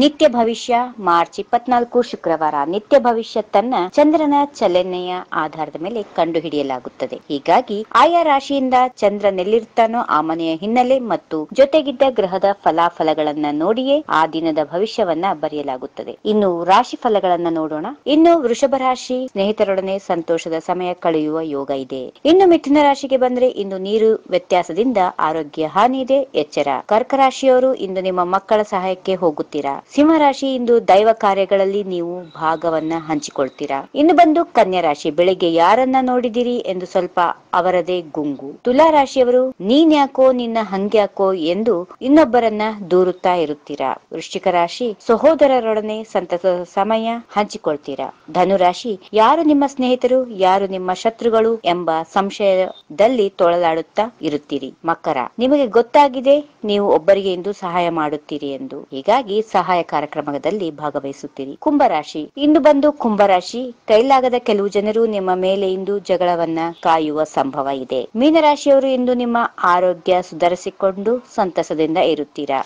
ನಿತ್ಯ ಭವಿಷ್ಯ, ಮಾರ್ಚ್ ಇಪ್ಪತ್ನಾಲ್ಕು ಶುಕ್ರವಾರ ನಿತ್ಯ ಭವಿಷ್ಯ ತನ್ನ ಚಂದ್ರನ ಚಲನೆಯ ಆಧಾರದ ಮೇಲೆ ಕಂಡುಹಿಡಿಯಲಾಗುತ್ತದೆ. ಹೀಗಾಗಿ ಆಯಾ ರಾಶಿಯಿಂದ ಚಂದ್ರನೆಲ್ಲಿರ್ತಾನೋ ಆ ಮನೆಯ ಹಿನ್ನೆಲೆ ಮತ್ತು ಜೊತೆಗಿದ್ದ ಗ್ರಹದ ಫಲಾಫಲಗಳನ್ನ ನೋಡಿಯೇ ಆ ದಿನದ ಭವಿಷ್ಯವನ್ನ ಬರೆಯಲಾಗುತ್ತದೆ. ಇನ್ನು ರಾಶಿ ಫಲಗಳನ್ನ ನೋಡೋಣ. ಇನ್ನು ವೃಷಭ ರಾಶಿ, ಸ್ನೇಹಿತರೊಡನೆ ಸಂತೋಷದ ಸಮಯ ಕಳೆಯುವ ಯೋಗ ಇದೆ. ಇನ್ನು ಮಿಥುನ ರಾಶಿಗೆ ಬಂದ್ರೆ ಇಂದು ನೀರು ವ್ಯತ್ಯಾಸದಿಂದ ಆರೋಗ್ಯ ಹಾನಿ ಇದೆ ಎಚ್ಚರ. ಕರ್ಕ ರಾಶಿಯವರು ಇಂದು ನಿಮ್ಮ ಮಕ್ಕಳ ಸಹಾಯಕ್ಕೆ ಹೋಗುತ್ತೀರಾ? ಸಿಂಹ ರಾಶಿ ಇಂದು ದೈವ ಕಾರ್ಯಗಳಲ್ಲಿ ನೀವು ಭಾಗವನ್ನ ಹಂಚಿಕೊಳ್ತೀರಾ? ಇನ್ನು ಬಂದು ಕನ್ಯಾ ರಾಶಿ, ಬೆಳಿಗ್ಗೆ ಯಾರನ್ನ ನೋಡಿದಿರಿ ಎಂದು ಸ್ವಲ್ಪ ಅವರದೇ ಗುಂಗು. ತುಲಾ ರಾಶಿಯವರು ನೀನ್ಯಾಕೋ ನಿನ್ನ ಹಂಗ್ಯಾಕೋ ಎಂದು ಇನ್ನೊಬ್ಬರನ್ನ ದೂರುತ್ತಾ ಇರುತ್ತೀರಾ? ವೃಶ್ಚಿಕ ರಾಶಿ, ಸಹೋದರರೊಡನೆ ಸಂತಸದ ಸಮಯ ಹಂಚಿಕೊಳ್ತೀರಾ? ಧನುರಾಶಿ ಯಾರು ನಿಮ್ಮ ಸ್ನೇಹಿತರು, ಯಾರು ನಿಮ್ಮ ಶತ್ರುಗಳು ಎಂಬ ಸಂಶಯದಲ್ಲಿ ತೊಳಲಾಡುತ್ತಾ ಇರುತ್ತೀರಿ. ಮಕರ, ನಿಮಗೆ ಗೊತ್ತಾಗಿದೆ, ನೀವು ಒಬ್ಬರಿಗೆ ಇಂದು ಸಹಾಯ ಮಾಡುತ್ತೀರಿ ಎಂದು. ಹೀಗಾಗಿ ಸಹಾಯ ಕಾರ್ಯಕ್ರಮದಲ್ಲಿ ಭಾಗವಹಿಸುತ್ತೀರಿ. ಕುಂಭರಾಶಿ. ಇಂದು ಬಂದು ಕುಂಭರಾಶಿ. ಕೈಲಾಗದ ಕೆಲವು ಜನರು ನಿಮ್ಮ ಮೇಲೆ ಇಂದು ಜಗಳವನ್ನ ಕಾಯುವ ಸಂಭವ ಇದೆ. ಮೀನರಾಶಿಯವರು ಇಂದು ನಿಮ್ಮ ಆರೋಗ್ಯ ಸುಧಾರಿಸಿಕೊಂಡು ಸಂತಸದಿಂದ ಇರುತ್ತೀರಾ?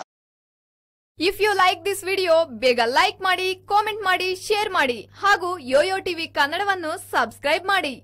If you like this video ಬೇಗ ಲೈಕ್ ಮಾಡಿ ಕಾಮೆಂಟ್ ಮಾಡಿ ಶೇರ್ ಮಾಡಿ ಹಾಗೂ ಯೋಯೋ ಟಿವಿ ಕನ್ನಡವನ್ನು ಸಬ್ಸ್ಕ್ರೈಬ್ ಮಾಡಿ.